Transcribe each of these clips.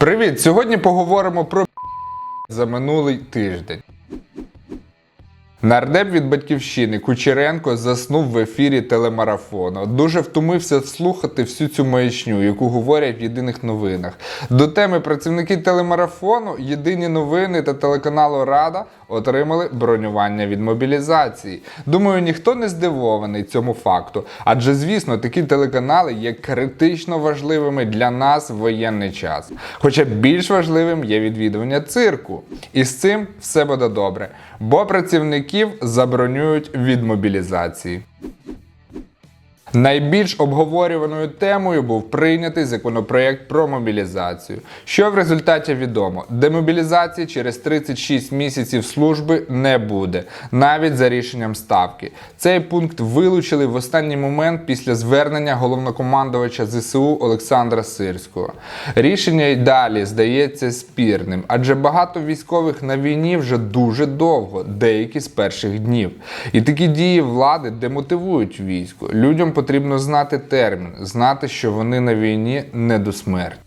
Привіт! Сьогодні поговоримо про за минулий тиждень. Нардеп від батьківщини Кучеренко заснув в ефірі телемарафону. Дуже втомився слухати всю цю маячню, яку говорять в єдиних новинах. До теми працівники телемарафону, єдині новини та телеканалу Рада отримали бронювання від мобілізації. Думаю, ніхто не здивований цьому факту, адже звісно, такі телеканали є критично важливими для нас в воєнний час. Хоча більш важливим є відвідування цирку. І з цим все буде добре, бо працівників забронюють від мобілізації. Найбільш обговорюваною темою був прийнятий законопроект про мобілізацію. Що в результаті відомо? Демобілізації через 36 місяців служби не буде, навіть за рішенням ставки. Цей пункт вилучили в останній момент після звернення головнокомандувача ЗСУ Олександра Сирського. Рішення й далі здається спірним, адже багато військових на війні вже дуже довго, деякі з перших днів. І такі дії влади демотивують військо. Людям потрібно знати термін, знати, що вони на війні не до смерті.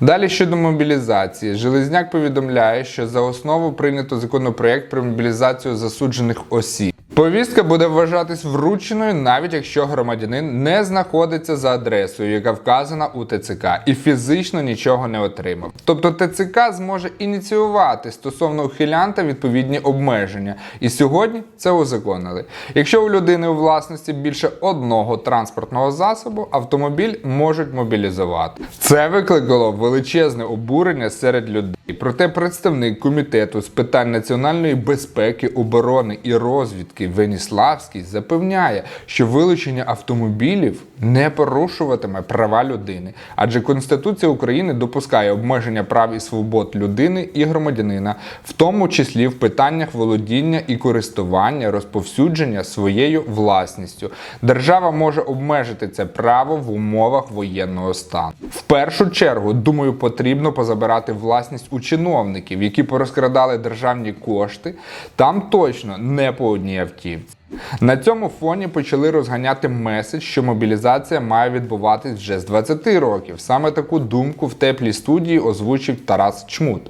Далі щодо мобілізації, Железняк повідомляє, що за основу прийнято законопроект про мобілізацію засуджених осіб. Повістка буде вважатись врученою, навіть якщо громадянин не знаходиться за адресою, яка вказана у ТЦК, і фізично нічого не отримав. Тобто ТЦК зможе ініціювати стосовно ухилянта відповідні обмеження. І сьогодні це узаконили. Якщо у людини у власності більше одного транспортного засобу, автомобіль можуть мобілізувати. Це викликало величезне обурення серед людей. Проте представник комітету з питань національної безпеки, оборони і розвідки Веніславський запевняє, що вилучення автомобілів не порушуватиме права людини, адже Конституція України допускає обмеження прав і свобод людини і громадянина, в тому числі в питаннях володіння і користування, розповсюдження своєю власністю. Держава може обмежити це право в умовах воєнного стану. В першу чергу, думаю, потрібно позабирати власність у чиновників, які порозкрадали державні кошти. Там точно не по одній автівці. На цьому фоні почали розганяти меседж, що мобілізація має відбуватись вже з 20 років. Саме таку думку в теплій студії озвучив Тарас Чмут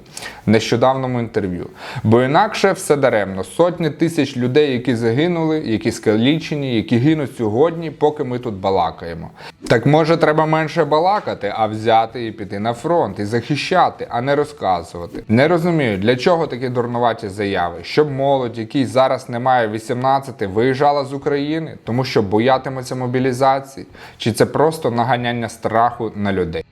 в нещодавному інтерв'ю. Бо інакше все даремно. Сотні тисяч людей, які загинули, які скалічені, які гинуть сьогодні, поки ми тут балакаємо. Так може треба менше балакати, а взяти і піти на фронт і захищати, а не розказувати. Не розумію, для чого такі дурнуваті заяви, щоб молодь, якій зараз немає 18, виїжджала з України, тому що боятиметься мобілізації, чи це просто наганяння страху на людей.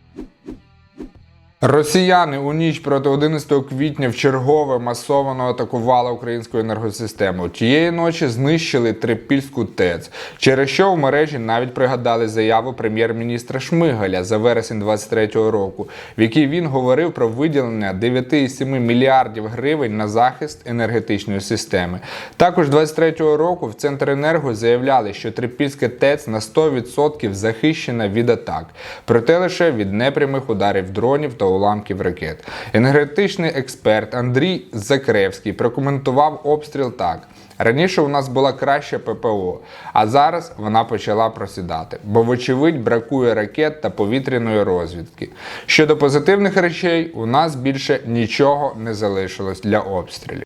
Росіяни у ніч проти 11 квітня в чергове масово атакували українську енергосистему. Тієї ночі знищили Трипільську ТЕЦ, через що в мережі навіть пригадали заяву прем'єр-міністра Шмигаля за вересень 23-го року, в якій він говорив про виділення 9,7 мільярдів гривень на захист енергетичної системи. Також 23-го року в Центренерго заявляли, що Трипільська ТЕЦ на 100% захищена від атак, проте лише від непрямих ударів дронів та уламків ракет. Енергетичний експерт Андрій Закревський прокоментував обстріл так. Раніше у нас була краща ППО, а зараз вона почала просідати, бо, вочевидь, бракує ракет та повітряної розвідки. Щодо позитивних речей, у нас більше нічого не залишилось для обстрілів.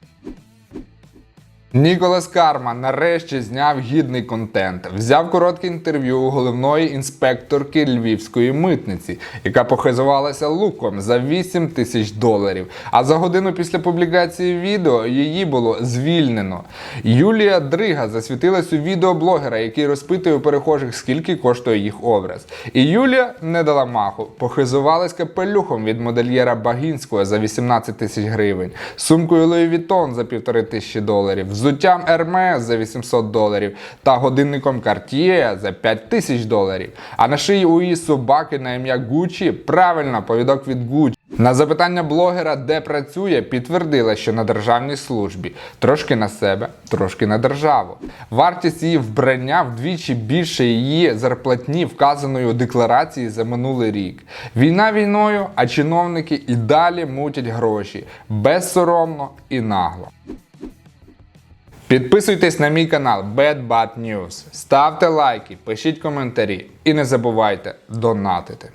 Ніколас Карма нарешті зняв гідний контент. Взяв коротке інтерв'ю у головної інспекторки львівської митниці, яка похизувалася луком за 8 тисяч доларів. А за годину після публікації відео її було звільнено. Юлія Дрига засвітилась у відео блогера, який розпитує у перехожих, скільки коштує їх образ. І Юлія не дала маху, похизувалась капелюхом від модельєра Багінського за 18 тисяч гривень, сумкою Louis Vuitton за півтори тисячі доларів взуттям Hermes за 800 доларів та годинником Cartier за 5 тисяч доларів. А на шиї у її собаки на ім'я Gucci правильно повідок від Gucci. На запитання блогера, де працює, підтвердила, що на державній службі. Трошки на себе, трошки на державу. Вартість її вбрання вдвічі більше її зарплатні, вказаної у декларації за минулий рік. Війна війною, а чиновники і далі мутять гроші безсоромно і нагло. Підписуйтесь на мій канал Bad Bad News, ставте лайки, пишіть коментарі і не забувайте донатити.